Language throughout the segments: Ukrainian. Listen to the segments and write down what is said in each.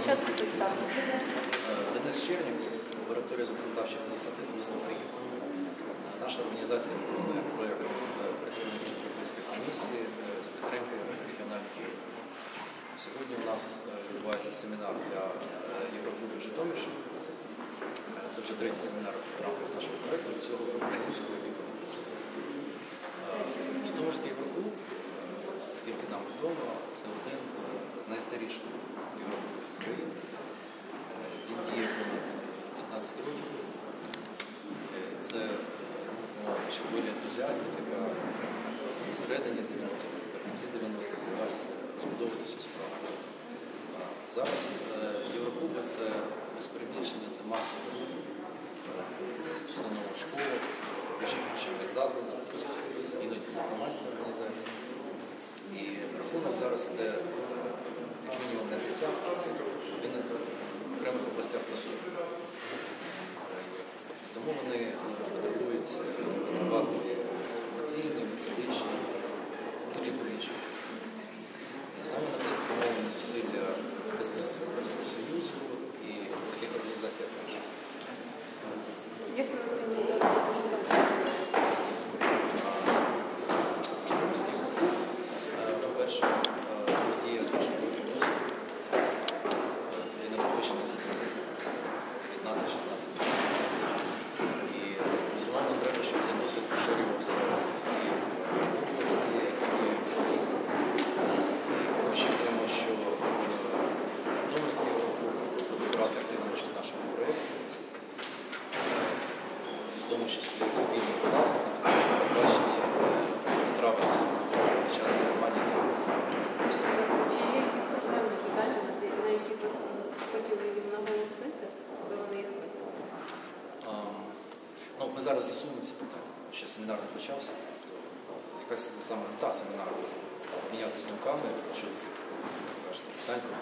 початку представте. Денис Чернік, лабораторія законодавчих ініціатив міста Київ. Наша організація виконує проєкт е, представництва Європейської комісії е, з підтримки регіональних Київ. Сьогодні у нас е, відбувається семінар для Євроклубу Житомирщини. Це вже третій семінар в рамках нашого проєкту, до цього Європейського і Європейського. Житомирський Євроклуб, скільки нам відомо, це один з найстаріших євроклубів України. Е, Він діє понад 15 років. Е, Це так мовити, хвиля ентузіастів, яка всередині 90-х, наприкінці 90-х взялась розбудовувати цю справу. Зараз е, Євроклуби це без перебільшення, це масовий рух, е, в основному в школах, вищих навчальних закладах, іноді це громадські організації. І рахунок зараз іде е, як мінімум на десятки, він в окремих областях присутній. Тому вони е, потребують е, адекватної інформаційної, методичної, політичної. І саме на це спрямовані зусилля представництва Європейського Союзу і таких організацій, як наша. Як ви оцінюєте роботу Житомирського? Житомирський клуб, е, по-перше, е, діє дуже великий досвід і накопичення за ці 15-16 років. І безумовно треба, щоб цей досвід поширювався і в області, і в Україні. І ми очікуємо, що е, Житомирський клуб буде брати активну участь в нашому проєкті, е, в тому числі в спільних заходах, передбачені трави під час кампанії. Чи є якісь проблемні питання, на які ви хотіли їм наголосити, аби вони їх? Ну, ми зараз з'ясуємо ці питання. Ще семінар не почався. Тобто, якась саме мета семінару мінятися думками щодо цих питань про.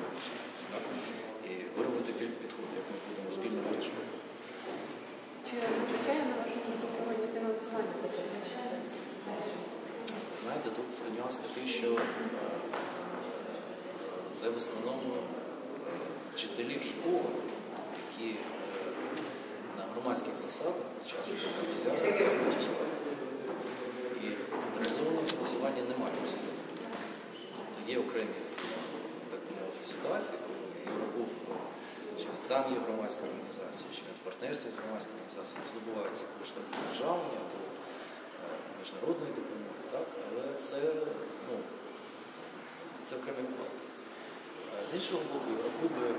І виробити під- підход, як ми будемо спільно вирішувати. Чи вистачає на вашу думку сьогодні фінансування? Знаєте, тут нюанс такий, що е, це в основному е, вчителі в школах, які е, на громадських засадах часто тягнуть цю справу. І централізованого фінансування немає абсолютно. Тобто є окремі так ситуації, коли Євроклуб, чи сам є громадською організацією, чи він в партнерстві з громадською організацією здобувається кошти або державні або е, міжнародної допомоги, так? але це, ну, це окремі випадки. Е, З іншого боку, Євроклуби е,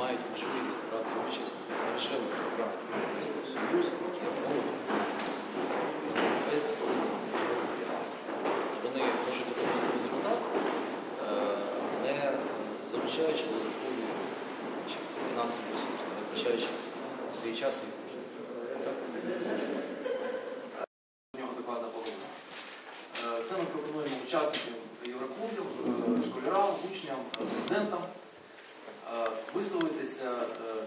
мають можливість брати участь в програмах Європейського Союзу, які є молоді, Європейська служба. Вони можуть отримати результат, не залучаючи час і кошти. в нього половина. Е, Це ми пропонуємо учасникам Євроклубів, е, школярам, учням, е, студентам висловитися,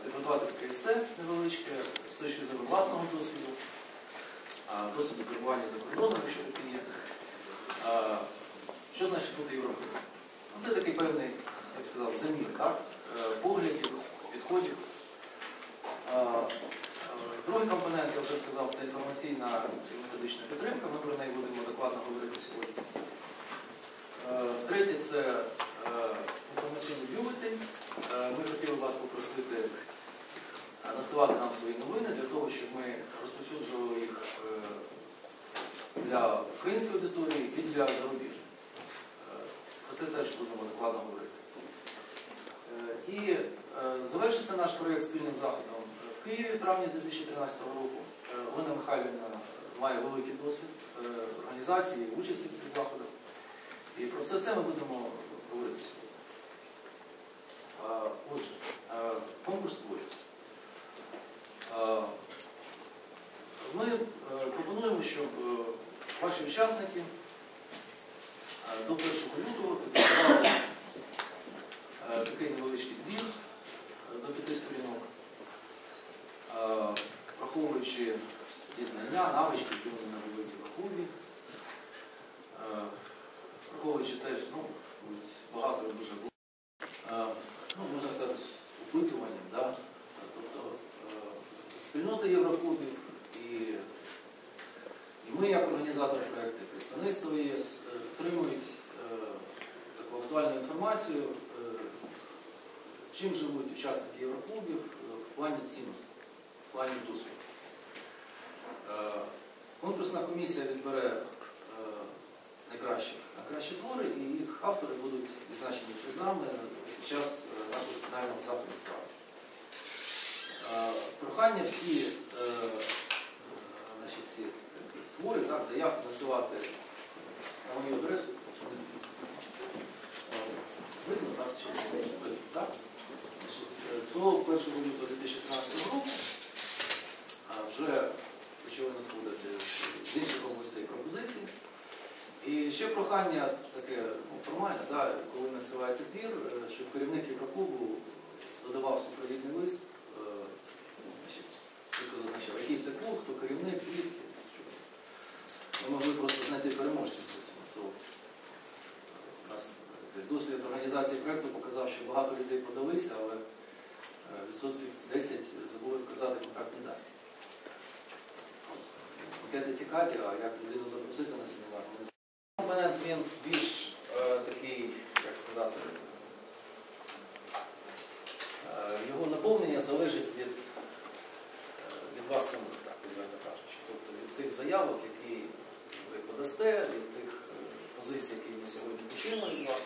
підготувати таке есе невеличке з точки зору власного досвіду, досвіду перебування за кордоном, якщо таке є. Що значить бути європейцем? Ну, Це такий певний, я б сказав, замір, так? Поглядів, підходів. Другий компонент, я вже сказав, це інформаційна і методична підтримка. Ми про неї будемо докладно говорити сьогодні. Е, Третє це е, інформаційний бюлетень. Е, Ми хотіли вас попросити насилати нам свої новини для того, щоб ми розповсюджували їх для української аудиторії і для зарубіжної. Про це теж будемо докладно говорити. І завершиться наш проєкт спільним заходом Києві в травні 2013 року. Е, Олена Михайлівна має великий досвід е, організації, участі в цих заходах. І про це все ми будемо говорити враховуючи ті знання, навички, які вони набули в Бакумі, е, враховуючи те, ну, багато дуже було, е, ну, можна сказати, опитуванням. Да? Тобто е, спільнота Єврокубів і, і ми, як організатори проєкту, представництво ЄС, отримують таку актуальну інформацію. Чим живуть учасники Євроклубів в плані цінності, в плані досвіду. Е, Конкурсна комісія відбере е, найкращих, найкращі твори, і їх автори будуть відзначені призами під час е, нашого фінального заходу вправи. Е, Прохання всі е, е, ці твори, так, заявки на мою адресу. Е, Видно, так? Чи видно? Е, До 1 лютого 2013 року вже почали надходити з інших областей пропозиції. І ще прохання таке ну, формальне, да, коли насилається твір, е, щоб керівник Євроклубу додавав супровідний лист, е, значить, чітко зазначав, який це клуб, хто керівник, звідки. щоб Ми могли просто знайти переможців. потім. То у нас е, досвід організації проєкту показав, що багато людей подалися, але е, відсотків 10 забули вказати контактні дані. От. Пакети цікаві, а як людину запросити на семінар. Компонент він більш е, такий, як сказати, е, його наповнення залежить від, е, від вас самих, так, відверто кажучи. Тобто від тих заявок, які ви подасте, від тих позицій, які ми сьогодні почуємо від вас.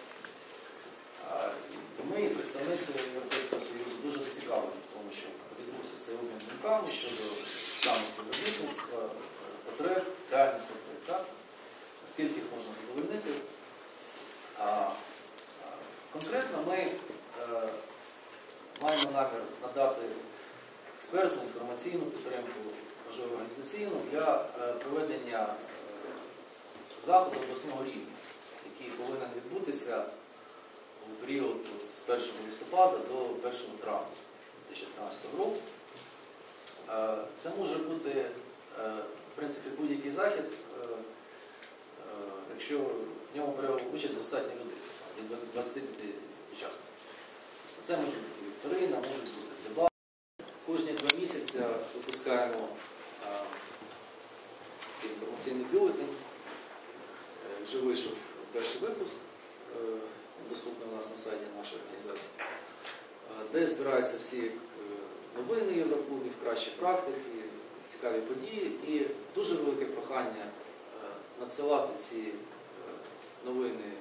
Ми, представництво Європейського Союзу, дуже зацікавлені в тому, щоб відбувся цей обмін думками щодо стану співробітництва, потреб, реальних потреб, так? наскільки їх можна задовольнити. А, конкретно ми е, маємо намір надати експертну інформаційну підтримку, можливо, організаційну для е, проведення е, заходу обласного рівня, який повинен відбутися у період от, з 1 листопада до 1 травня 2015 року. Е, Це може бути, е, в принципі, будь-який захід, е, е, якщо в ньому бере участь достатньо людей, від 25 учасників. Це можуть бути вікторина, можуть бути дебати. Кожні два місяці випускаємо е, інформаційний бюлетень. Вже вийшов перший випуск, доступний у нас на сайті нашої організації, де збираються всі новини Євроклубів, кращі практики, цікаві події і дуже велике прохання е, надсилати ці е, новини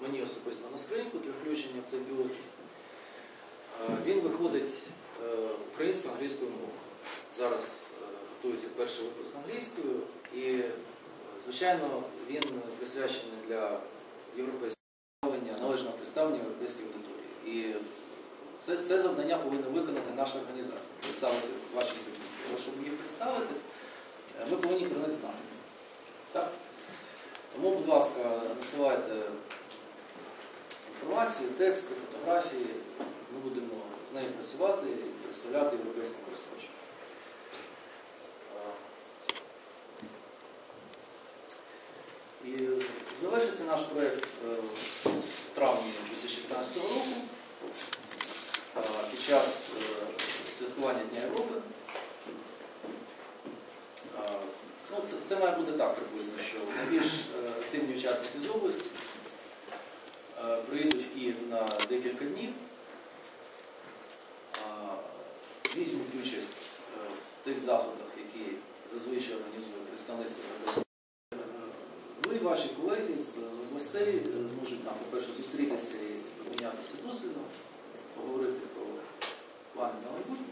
мені особисто на скриньку для включення в цей бюлетень. Е, Він виходить українською англійською мовою. Зараз готується перший випуск англійською, і, звичайно, він присвячений для європейського належного представлення європейської аудиторії. Це, це завдання повинна виконати наша організація, представити ваші. Але щоб їх представити, е, ми повинні про них знати. Так? Тому, будь ласка, надсилайте інформацію, тексти, фотографії. Ми будемо з нею працювати і представляти європейським користувачам. І завершиться наш проєкт е, в травні 2015 року е, під час е, святкування Дня Європи. Е, Ну, це, це має бути так приблизно, що найбільш е, активні учасники з області е, приїдуть в Київ на декілька днів, е, візьмуть участь е, в тих заходах, які зазвичай організує представництво Союзу. Е, Ви, ваші колеги з областей е, можуть нам, по-перше, зустрітися і обмінятися досвідом, поговорити про плани на майбутнє.